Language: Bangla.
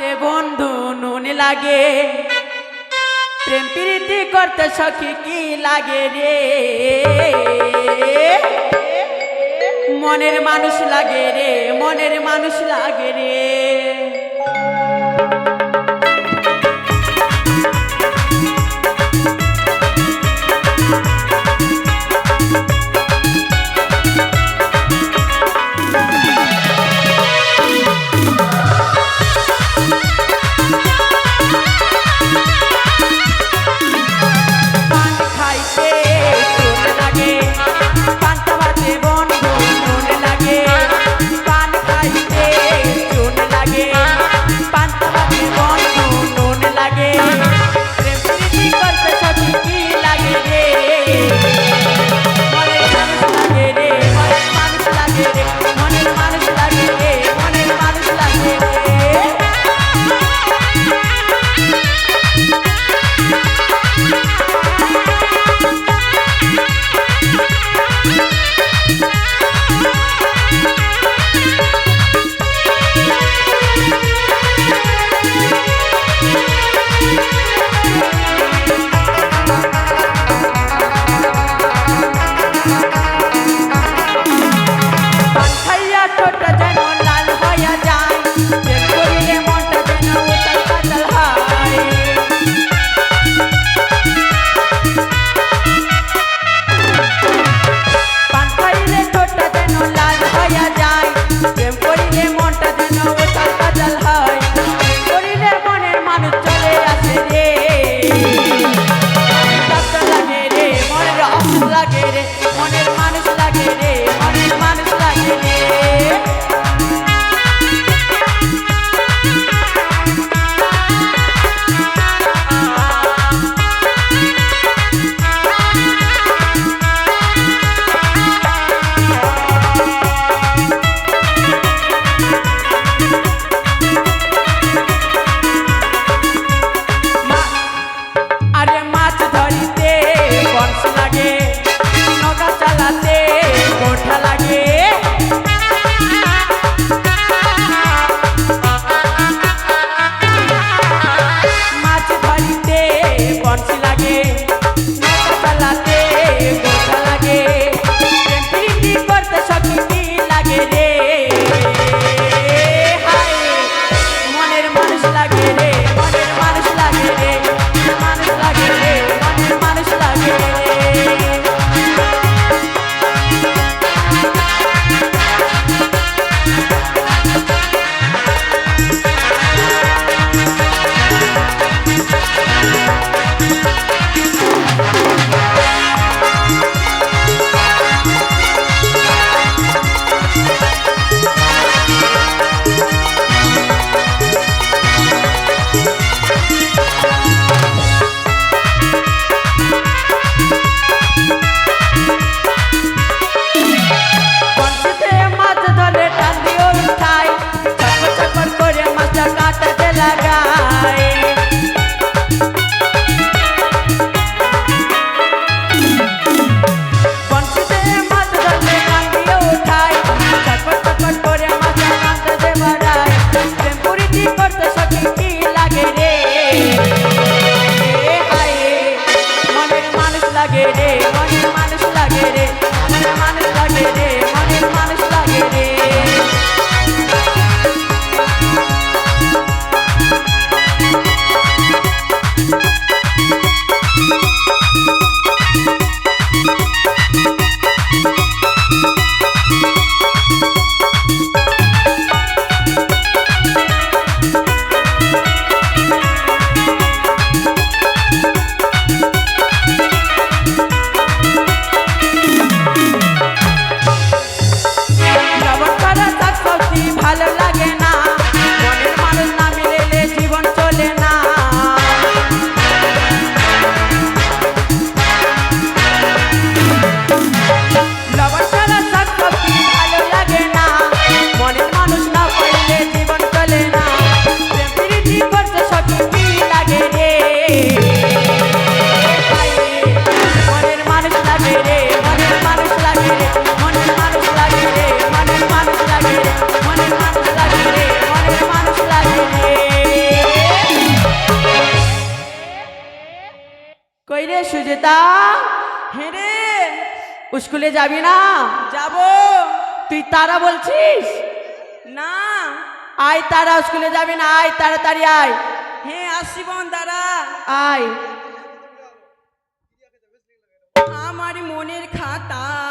হাতে বন্ধু নুন লাগে। প্রেম প্রীতি করতে সখি কি লাগে রে? মনের মানুষ লাগে রে, মনের মানুষ লাগে রে। সুজেতা হ্যাঁ রে স্কুলে যাবি না? যাব। তুই তারা বলছিস? না। আয় তারা স্কুলে যাবি না আয় তাড়াতাড়ি আয়। হ্যাঁ আসি বোন তারা। আয়। আমার মনের খাতা